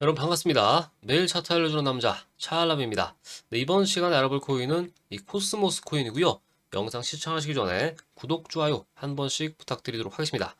여러분 반갑습니다. 매일 차트 알려주는 남자 차알람입니다. 네, 이번 시간에 알아볼 코인은 이 코스모스 코인이고요. 영상 시청하시기 전에 구독, 좋아요 한 번씩 부탁드리도록 하겠습니다.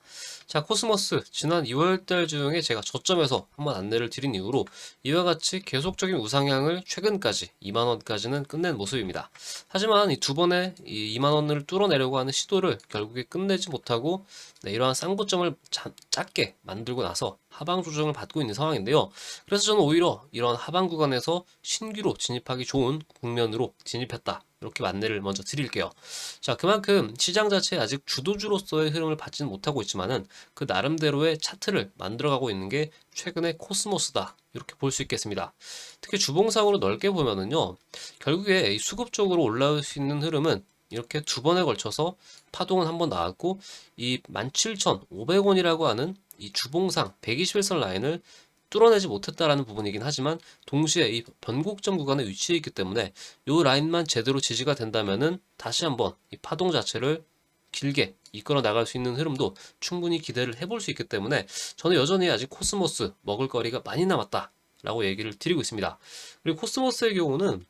자, 코스모스 지난 2월달 중에 제가 저점에서 한번 안내를 드린 이후로 이와 같이 계속적인 우상향을 최근까지 2만 원까지는 끝낸 모습입니다. 하지만 이 두 번의 이 2만 원을 뚫어내려고 하는 시도를 결국에 끝내지 못하고 네, 이러한 쌍고점을 자- 작게 만들고 나서 하방 조정을 받고 있는 상황인데요. 그래서 저는 오히려 이런 하방 구간에서 신규로 진입하기 좋은 국면으로 진입했다. 이렇게 안내를 먼저 드릴게요. 자, 그만큼 시장 자체에 아직 주도주로서의 흐름을 받지는 못하고 있지만은 그 나름대로의 차트를 만들어가고 있는 게 최근의 코스모스다. 이렇게 볼 수 있겠습니다. 특히 주봉상으로 넓게 보면은요, 결국에 이 수급적으로 올라올 수 있는 흐름은 이렇게 두 번에 걸쳐서 파동은 한 번 나왔고, 이 17,500원이라고 하는 이 주봉상 121선 라인을 뚫어내지 못했다라는 부분이긴 하지만 동시에 이 변곡점 구간에 위치해 있기 때문에 이 라인만 제대로 지지가 된다면은 다시 한번 이 파동 자체를 길게 이끌어 나갈 수 있는 흐름도 충분히 기대를 해볼 수 있기 때문에 저는 여전히 아직 코스모스 먹을 거리가 많이 남았다라고 얘기를 드리고 있습니다. 그리고 코스모스의 경우는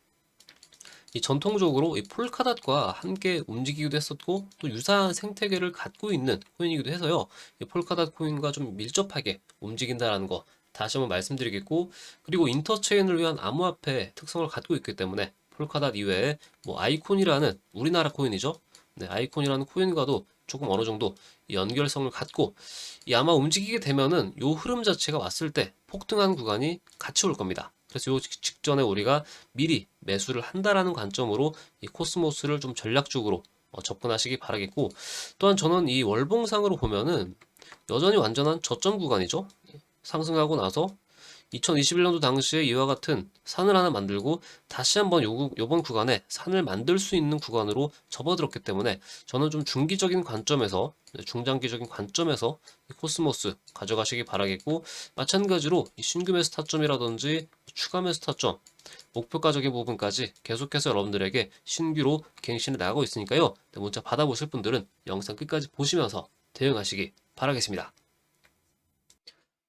이 전통적으로 이 폴카닷과 함께 움직이기도 했었고 또 유사한 생태계를 갖고 있는 코인이기도 해서요. 이 폴카닷 코인과 좀 밀접하게 움직인다라는 거 다시 한번 말씀드리겠고 그리고 인터체인을 위한 암호화폐 특성을 갖고 있기 때문에 폴카닷 이외에 뭐 아이콘이라는 우리나라 코인이죠. 네, 아이콘이라는 코인과도 조금 어느 정도 이 연결성을 갖고 이 아마 움직이게 되면은 요 흐름 자체가 왔을 때 폭등한 구간이 같이 올 겁니다. 그래서 요 직- 직전에 우리가 미리 매수를 한다라는 관점으로 이 코스모스를 좀 전략적으로 어, 접근하시기 바라겠고 또한 저는 이 월봉상으로 보면은 여전히 완전한 저점 구간이죠. 상승하고 나서 2021년도 당시에 이와 같은 산을 하나 만들고 다시 한번 요, 요번 구간에 산을 만들 수 있는 구간으로 접어들었기 때문에 저는 좀 중기적인 관점에서 네, 중장기적인 관점에서 이 코스모스 가져가시기 바라겠고 마찬가지로 이 신규 매수 타점이라든지 추가 매수 타점 목표가적인 부분까지 계속해서 여러분들에게 신규로 갱신해 나가고 있으니까요. 네, 문자 받아보실 분들은 영상 끝까지 보시면서 대응하시기 바라겠습니다.